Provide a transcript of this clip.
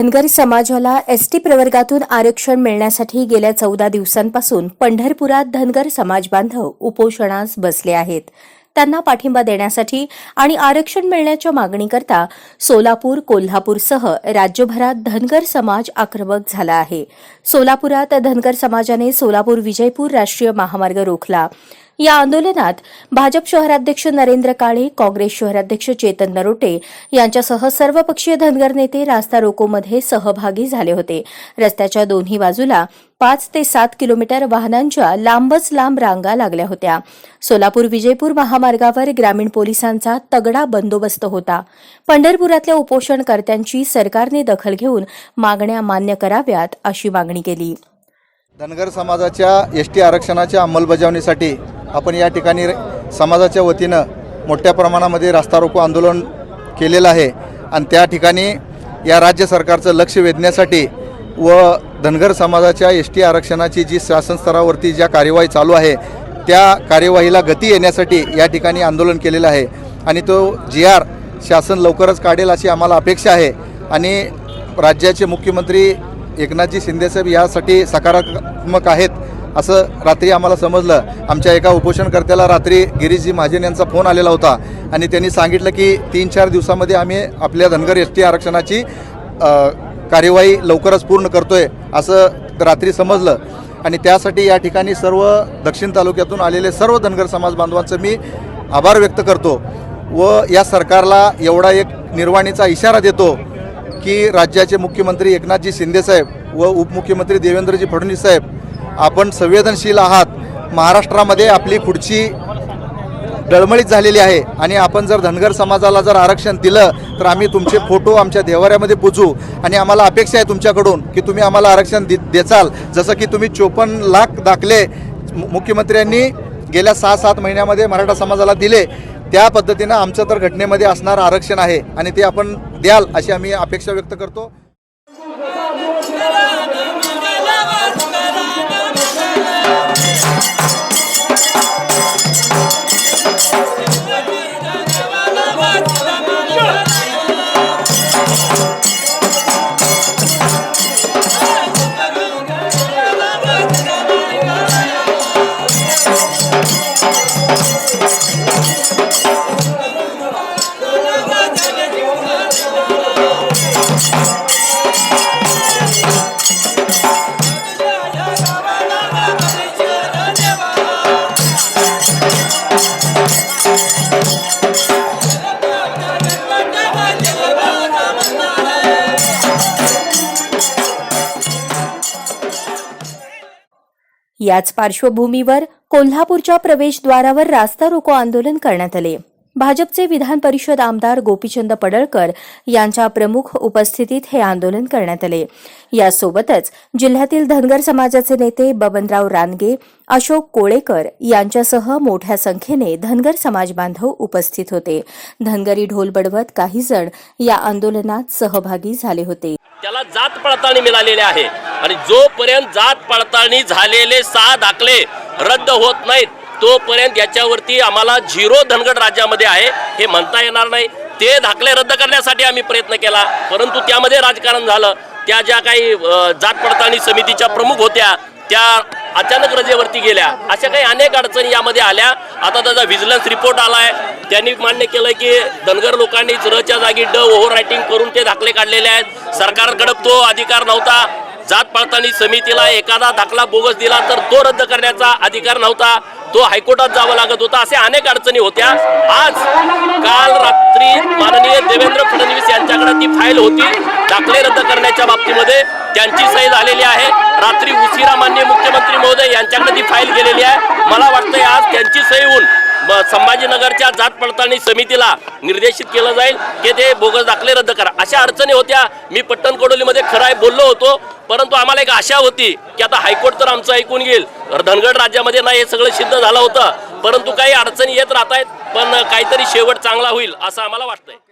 धनगर समाजाला एसटी प्रवर्गातून आरक्षण मिळण्यासाठी गेल्या चौदा दिवसांपासून पंढरपुरात धनगर समाज बांधव उपोषणास बसले आहेत. त्यांना पाठिंबा देण्यासाठी आणि आरक्षण मिळण्याच्या मागणीकरता सोलापूर कोल्हापूरसह राज्यभरात धनगर समाज आक्रमक झाला आहे. सोलापुरात धनगर समाजाने सोलापूर विजयपूर राष्ट्रीय महामार्ग रोखला. या आंदोलनात भाजप शहराध्यक्ष नरेंद्र काळे काँग्रेस शहराध्यक्ष चेतन नरोटे यांच्यासह सर्वपक्षीय धनगर नेते रास्ता रोकोमध्ये सहभागी झाले होते. रस्त्याच्या दोन्ही बाजूला पाच ते सात किलोमीटर वाहनांच्या लांबच लांब रांगा लागल्या होत्या. सोलापूर विजयपूर महामार्गावर ग्रामीण पोलिसांचा तगडा बंदोबस्त होता. पंढरपुरातल्या उपोषणकर्त्यांची सरकारने दखल घेऊन मागण्या मान्य कराव्यात अशी मागणी केली. धनगर समाजाच्या एस टी आरक्षणाच्या अंमलबजावणीसाठी आपण या ठिकाणी समाजाच्या वतीनं मोठ्या प्रमाणामध्ये रास्ता रोको आंदोलन केलेलं आहे. आणि त्या ठिकाणी या राज्य सरकारचं लक्ष वेधण्यासाठी व धनगर समाजाच्या एस टी आरक्षणाची जी शासन स्तरावरती ज्या कार्यवाही चालू आहे त्या कार्यवाहीला गती येण्यासाठी या ठिकाणी आंदोलन केलेलं आहे. आणि तो जी आर शासन लवकरच काढेल अशी आम्हाला अपेक्षा आहे. आणि राज्याचे मुख्यमंत्री एकनाथजी शिंदेसाहेब यासाठी सकारात्मक आहेत. असं रात्री आम्हाला समजलं. आमच्या एका उपोषणकर्त्याला रात्री गिरीशजी महाजन यांचा फोन आलेला होता. आणि त्यांनी सांगितलं की तीन चार दिवसामध्ये आम्ही आपल्या धनगर एस टी आरक्षणाची कार्यवाही लवकरच पूर्ण करतोय असं रात्री समजलं. आणि त्यासाठी या ठिकाणी सर्व दक्षिण तालुक्यातून आलेले सर्व धनगर समाज बांधवांचं मी आभार व्यक्त करतो व या सरकारला एवढा एक निर्वाणीचा इशारा देतो की राज्याचे मुख्यमंत्री एकनाथजी शिंदेसाहेब व उपमुख्यमंत्री देवेंद्रजी फडणवीस साहेब आपण संवेदनशील आहात. महाराष्ट्रामध्ये आपली पुढची डळमळीत झालेली आहे. आणि आपण जर धनगर समाजाला जर आरक्षण दिलं तर आम्ही तुमचे फोटो आमच्या देवाऱ्यामध्ये पुजू. आणि आम्हाला अपेक्षा आहे तुमच्याकडून की तुम्ही आम्हाला आरक्षण दे देचाल. जसं की तुम्ही चोपन्न लाख दाखले मु- मुख्यमंत्र्यांनी गेल्या सहा सात महिन्यामध्ये मराठा समाजाला दिले. त्या पद्धतीनं आमचं तर घटनेमध्ये असणारं आरक्षण आहे. आणि ते आपण द्याल अशी आम्ही अपेक्षा व्यक्त करतो. याच पार्श्वभूमीवर कोल्हापूरच्या प्रवेशद्वारावर रास्ता रोको आंदोलन करण्यात आले. भाजपचे विधान परिषद आमदार गोपीचंद पडळकर यांच्या प्रमुख उपस्थितीत हे आंदोलन करण्यात आले. यासोबतच जिल्ह्यातील धनगर समाजाचे नेते बबनराव रानगे अशोक कोळेकर यांच्यासह मोठ्या संख्येने धनगर समाज बांधव उपस्थित होते. धनगरी ढोल बडवत काही जण या आंदोलनात सहभागी झाले होते. त्याला जात पडताळणी मिळालेली आहे. आणि जोपर्यंत जात पडताळणी झालेले सहा दाखले रद्द होत नाहीत तोपर्यंत याच्यावरती आम्हाला झिरो धनगड राज्यामध्ये आहे हे म्हणता येणार नाही. ते दाखले रद्द करण्यासाठी आम्ही प्रयत्न केला परंतु त्यामध्ये राजकारण झालं. त्या ज्या काही जात पडताळणी समितीच्या प्रमुख होत्या त्या अचानक रजेवरती गेल्या. अशा काही अनेक अडचणी यामध्ये आल्या. आता त्याचा व्हिजिलन्स रिपोर्ट आला आहे त्यांनी मान्य केलं की धनगर लोकांनी रच्या जागी ड ओव्हर रायटिंग करून ते दाखले काढलेले आहेत. सरकारकडे तो अधिकार नव्हता. जात पडताळणी समितीला एखादा दाखला बोगस दिला तर तो रद्द करण्याचा अधिकार नव्हता. तो हायकोर्टात जावं लागत होता असे अनेक अडचणी होत्या. आज काल रात्री माननीय देवेंद्र फडणवीस यांच्याकडे ती फाईल होती. दाखले रद्द करण्याच्या बाबतीमध्ये त्यांची सही झालेली आहे. रात्री उशिरा माननीय मुख्यमंत्री महोदय यांच्याकडे ती फाईल गेलेली आहे. मला वाटतंय आज त्यांची सही होऊन संभाजीनगरच्या जात पडताळणी समितीला निर्देशित केलं जाईल की ते बोगस दाखले रद्द करा. अशा अडचणी होत्या. मी पट्टण कोडोलीमध्ये खराय बोललो होतो. परंतु आम्हाला एक आशा होती की आता हायकोर्ट तर आमचं ऐकून घेईल. धनगड राज्यामध्ये नाही हे सगळं सिद्ध झालं होतं. परंतु काही अडचणी येत राहत आहेत पण काहीतरी शेवट चांगला होईल असं आम्हाला वाटतंय.